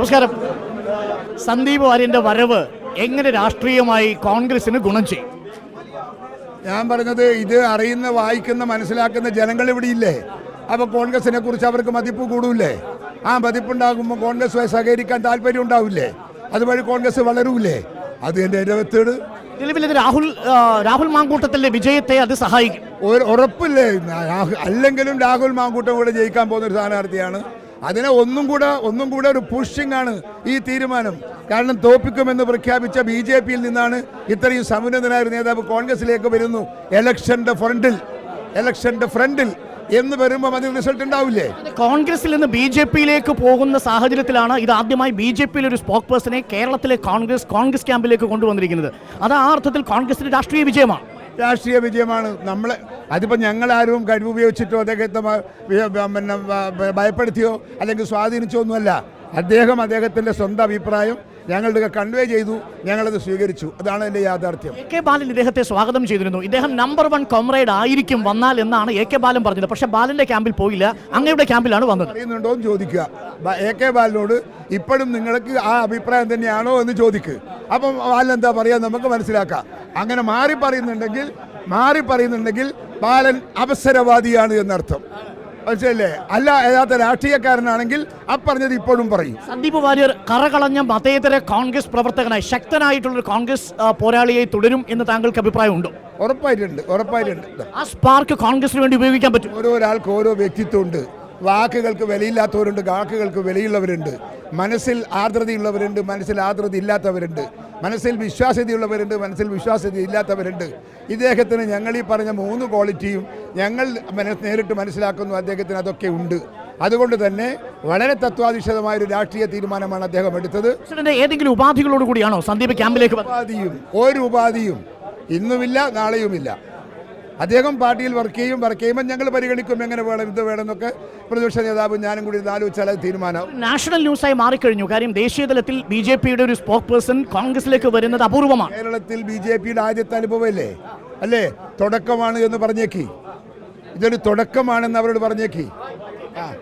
നമസ്കാരം. സന്ദീപ് വാര്യന്റെ വരവ് എങ്ങനെ രാഷ്ട്രീയമായി കോൺഗ്രസിന് ഗുണം ചെയ്യും? ഞാൻ പറഞ്ഞത് ഇത് അറിയുന്ന വായിക്കുന്ന മനസ്സിലാക്കുന്ന ജനങ്ങൾ ഇവിടെ ഇല്ലേ? അപ്പോൾ കോൺഗ്രസിനെ കുറിച്ച് അവർക്ക് മതിപ്പ് കൂടൂല്ലേ? ആ മതിപ്പുണ്ടാകുമ്പോൾ കോൺഗ്രസ് സഹകരിക്കാൻ താല്പര്യം ഉണ്ടാവില്ലേ? അതുവഴി കോൺഗ്രസ് വളരൂലേ അത് എന്റെ ഇരുപത്തേട് നിലവിൽ ഇത് രാഹുൽ രാഹുൽ മാങ്കൂട്ടത്തിന്റെ വിജയത്തെ അത് സഹായിക്കും. ഒരു ഉറപ്പില്ലേ? അല്ലെങ്കിലും രാഹുൽ മാങ്കൂട്ടം കൂടെ ജയിക്കാൻ പോകുന്ന ഒരു സ്ഥാനാർത്ഥിയാണ് അതിനെ ഒന്നും കൂടെ ഒന്നും കൂടെ ഒരു പുഷിംഗ് ആണ് ഈ തീരുമാനം. കാരണം തോപ്പിക്കുമെന്ന് പ്രഖ്യാപിച്ച ബി ജെ പിയിൽ നിന്നാണ് ഇത്രയും സമുന്നതനായ ഒരു നേതാവ് കോൺഗ്രസിലേക്ക് വരുന്നു. എലക്ഷന്റെ ഫ്രണ്ടിൽ എലക്ഷന്റെ ഫ്രണ്ടിൽ എന്ന് വരുമ്പോൾ അതിന് റിസൾട്ട് ഉണ്ടാവില്ലേ? കോൺഗ്രസിൽ നിന്ന് ബി ജെ പിയിലേക്ക് പോകുന്ന സാഹചര്യത്തിലാണ് ഇത് ആദ്യമായി ബി ജെ പിയിലെ ഒരു സ്പോക്ക് പേഴ്സണെ കേരളത്തിലെ കോൺഗ്രസ് കോൺഗ്രസ് ക്യാമ്പിലേക്ക് കൊണ്ടുവന്നിരിക്കുന്നത്. അത് ആ അർത്ഥത്തിൽ കോൺഗ്രസിന്റെ രാഷ്ട്രീയ വിജയമാണ്. രാഷ്ട്രീയ വിജയമാണ്. നമ്മൾ അതിപ്പോൾ ഞങ്ങളാരും കഴിവുപയോഗിച്ചിട്ടോ അദ്ദേഹത്തെ പിന്നെ ഭയപ്പെടുത്തിയോ അല്ലെങ്കിൽ സ്വാധീനിച്ചോ ഒന്നുമല്ല. അദ്ദേഹം അദ്ദേഹത്തിന്റെ സ്വന്തം അഭിപ്രായം ഞങ്ങളുടെ കൺവേ ചെയ്തു ഞങ്ങളത് സ്വീകരിച്ചു. അതാണ് എന്റെ യാഥാർത്ഥ്യം. എ കെ ബാലൻ ഇദ്ദേഹത്തെ സ്വാഗതം ചെയ്തിരുന്നു. ഇദ്ദേഹം നമ്പർ വൺ കോമ്രേഡ് ആയിരിക്കും വന്നാൽ എന്നാണ് എ കെ ബാലൻ പറഞ്ഞത്. പക്ഷെ ബാലന്റെ ക്യാമ്പിൽ പോയില്ല. അങ്ങയുടെ ക്യാമ്പിലാണ് വന്നത്. അറിയുന്നുണ്ടോ എന്ന് ചോദിക്കുക. എ കെ ബാലിനോട് ഇപ്പോഴും നിങ്ങൾക്ക് ആ അഭിപ്രായം തന്നെയാണോ എന്ന് ചോദിക്കുക അപ്പം ബാലൻ എന്താ പറയുക നമുക്ക് മനസ്സിലാക്കാം. അങ്ങനെ മാറി പറയുന്നുണ്ടെങ്കിൽ മാറി പറയുന്നുണ്ടെങ്കിൽ ബാലൻ അവസരവാദിയാണ് എന്നർത്ഥം. മനസ്സിലല്ലേ അല്ല യഥാർത്ഥ രാഷ്ട്രീയക്കാരനാണെങ്കിൽ ആ പറഞ്ഞത് ഇപ്പോഴും പറയും. സന്ദീപ് വാര്യർ കറകളഞ്ഞ മതേതര കോൺഗ്രസ് പ്രവർത്തകനായി ശക്തനായിട്ടുള്ള കോൺഗ്രസ് പോരാളിയെ പോരാളിയായി തുടരും എന്ന് താങ്കൾക്ക് അഭിപ്രായമുണ്ടോ? ഉറപ്പായിട്ടുണ്ട് ഉറപ്പായിട്ടുണ്ട്. ആ സ്പാർക്ക് കോൺഗ്രസിന് വേണ്ടി ഉപയോഗിക്കാൻ പറ്റും. ഓരോരാൾക്ക് ഓരോ വ്യക്തിത്വമുണ്ട്. വാക്കുകൾക്ക് വിലയില്ലാത്തവരുണ്ട് വാക്കുകൾക്ക് വിലയുള്ളവരുണ്ട്. മനസ്സിൽ ആർദ്രതയുള്ളവരുണ്ട് മനസ്സിൽ ആർദ്രത ഇല്ലാത്തവരുണ്ട് മനസ്സിൽ വിശ്വാസ്യതയുള്ളവരുണ്ട് മനസ്സിൽ വിശ്വാസ്യത ഇല്ലാത്തവരുണ്ട് ഇദ്ദേഹത്തിന് ഞങ്ങൾ ഈ പറഞ്ഞ മൂന്ന് ക്വാളിറ്റിയും ഞങ്ങൾ നേരിട്ട് മനസ്സിലാക്കുന്നു അദ്ദേഹത്തിന് അതൊക്കെ ഉണ്ട്. അതുകൊണ്ട് തന്നെ വളരെ തത്വാധിഷ്ഠിതമായ ഒരു രാഷ്ട്രീയ തീരുമാനമാണ് അദ്ദേഹം എടുത്തത്. ഏതെങ്കിലും ഉപാധികളോട് കൂടിയാണോ സന്ദീപ് ക്യാമ്പിലേക്ക് ഉപാധിയും ഒരു ഉപാധിയും ഇന്നുമില്ല നാളെയുമില്ല. അദ്ദേഹം പാർട്ടിയിൽ വർക്ക് ചെയ്യും വർക്ക് ചെയ്യുമ്പോൾ ഞങ്ങൾ പരിഗണിക്കും എങ്ങനെ വേണം ഇത് വേണം എന്നൊക്കെ പ്രതിപക്ഷ നേതാവ് ഞാനും കൂടി ആലോചിച്ചാൽ അത് തീരുമാനം. നാഷണൽ ന്യൂസായി മാറിക്കഴിഞ്ഞു. കാര്യം ദേശീയ തലത്തിൽ ബി ജെ പിയുടെ ഒരു സ്പോക്ക് പേഴ്സൺ കോൺഗ്രസിലേക്ക് വരുന്നത് അപൂർവമാണ്. കേരളത്തിൽ ബി ജെ പിയുടെ ആദ്യത്തെ അനുഭവമല്ലേ? അല്ലേ? തുടക്കമാണ് എന്ന് പറഞ്ഞേക്കി. ഇതൊരു തുടക്കമാണെന്ന് അവരോട് പറഞ്ഞേക്കി. ആ.